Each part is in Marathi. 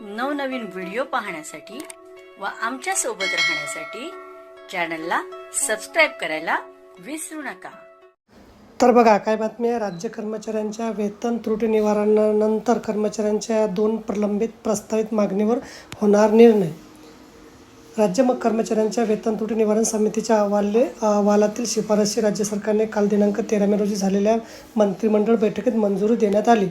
नवनवीन व्हिडिओ पाहण्यासाठी व आमच्यासोबत राहण्यासाठी चॅनलला सबस्क्राईब करायला विसरू नका. तर बघा काय बातमी आहे? राज्य कर्मचाऱ्यांच्या वेतन त्रुटी निवारणानंतर कर्मचाऱ्यांच्या दोन प्रलंबित प्रस्तावित मागणीवर होणार निर्णय. राज्य मग कर्मचाऱ्यांच्या वेतन त्रुटी निवारण समितीच्या अहवाले अहवालातील शिफारशी राज्य सरकारने काल दिनांक तेरा मे रोजी झालेल्या मंत्रिमंडळ बैठकीत मंजुरी देण्यात आली.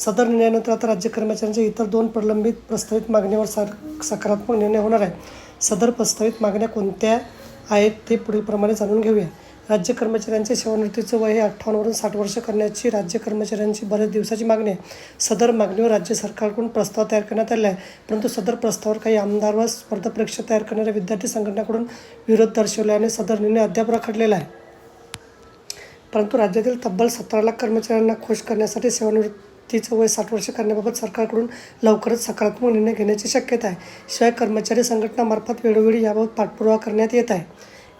सदर निर्णयानंतर आता राज्य कर्मचाऱ्यांच्या इतर दोन प्रलंबित प्रस्तावित मागणीवर सर सकारात्मक निर्णय होणार आहे सदर प्रस्तावित मागण्या कोणत्या आहेत ते पुढीलप्रमाणे जाणून घेऊया. राज्य कर्मचाऱ्यांचे सेवानिवृत्तीचं वय हे अठ्ठावन्नवरून साठ वर्ष करण्याची राज्य कर्मचाऱ्यांची बऱ्याच दिवसाची मागणी आहे. सदर मागणीवर राज्य सरकारकडून प्रस्ताव तयार करण्यात आला आहे. परंतु सदर प्रस्तावावर काही आमदार व स्पर्धा परीक्षा तयार करणाऱ्या विद्यार्थी संघटनाकडून विरोध दर्शवल्याने सदर निर्णय अद्याप रखडलेला आहे. परंतु राज्यातील तब्बल सतरा लाख कर्मचाऱ्यांना खुश करण्यासाठी सेवानिवृत्तीचं वय साठ वर्ष करण्याबाबत सरकारकडून लवकरच सकारात्मक निर्णय घेण्याची शक्यता आहे. शिवाय कर्मचारी संघटनामार्फत वेळोवेळी याबाबत पाठपुरावा करण्यात येत आहे.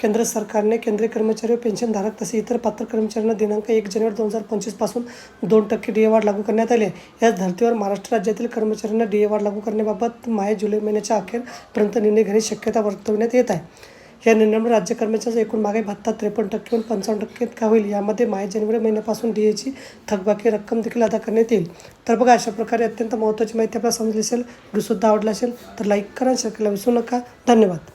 केंद्र सरकारने केंद्रीय कर्मचारी व पेन्शनधारक तसे इतर पात्र कर्मचाऱ्यांना दिनांक एक जानेवारी दोन हजार पंचवीसपासून दोन टक्के डी ए वाढ लागू करण्यात आली आहे. याच धर्तीवर महाराष्ट्र राज्यातील कर्मचाऱ्यांना डी ए वाढ लागू करण्याबाबत माय जुलै महिन्याच्या अखेरपर्यंत निर्णय घेण्याची शक्यता वर्तवण्यात येत आहे. या निर्णयामुळे राज्य कर्मचाऱ्यांचा एकूण मागे भत्ता त्रेपन्न टक्केहून पंचावन्न टक्के का होईल. यामध्ये माहे जानेवारी महिन्यापासून डी एची थकबाकी रक्कम देखील अदा करण्यात येईल. तर बघा अशा प्रकारे अत्यंत महत्त्वाची माहिती आपल्याला समजली असेल व्हिडिओसुद्धा आवडला असेल तर लाईक करा शेअर करायला विसरू नका. धन्यवाद.